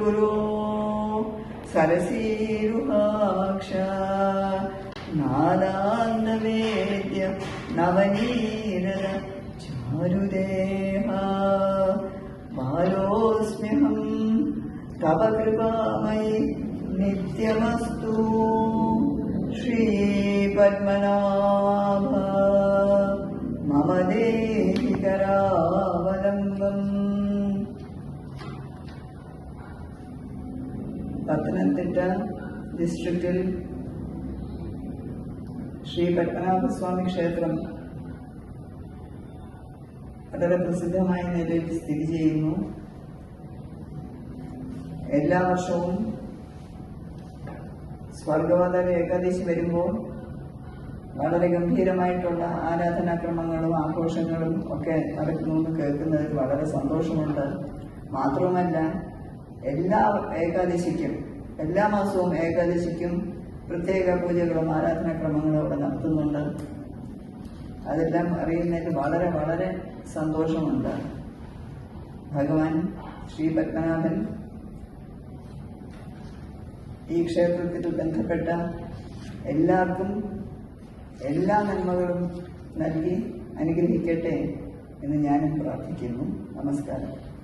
गुरो सरसीरुहाक्षन्नवेद्य नवनीरद चारुदेहा बालोऽस्म्यहम् तव कृपामयि नित्यमस्तु श्रीपद्मनाभ। मम देहि करा പത്തനംതിട്ട ഡിസ്ട്രിക്റ്റിൽ ശ്രീ പത്മനാഭസ്വാമി ക്ഷേത്രം വളരെ പ്രസിദ്ധമായ നിലയിൽ സ്ഥിതി ചെയ്യുന്നു. എല്ലാ വർഷവും സ്വർഗവാദ ഏകാദശി വരുമ്പോൾ വളരെ ഗംഭീരമായിട്ടുള്ള ആരാധനാക്രമങ്ങളും ആഘോഷങ്ങളും ഒക്കെ നടക്കുന്നു എന്ന് കേൾക്കുന്നതിൽ വളരെ സന്തോഷമുണ്ട്. മാത്രവുമല്ല എല്ലാ ഏകാദശിക്കും എല്ലാ മാസവും ഏകാദശിക്കും പ്രത്യേക പൂജകളും ആരാധനാക്രമങ്ങളും അവിടെ നടത്തുന്നുണ്ട്. അതെല്ലാം അറിയുന്നതിൽ വളരെ വളരെ സന്തോഷമുണ്ട്. ഭഗവാൻ ശ്രീ പത്മനാഭൻ ഈ ക്ഷേത്രത്തിൽ ബന്ധപ്പെട്ട എല്ലാവർക്കും എല്ലാ നന്മകളും നൽകി അനുഗ്രഹിക്കട്ടെ എന്ന് ഞാനും പ്രാർത്ഥിക്കുന്നു. നമസ്കാരം.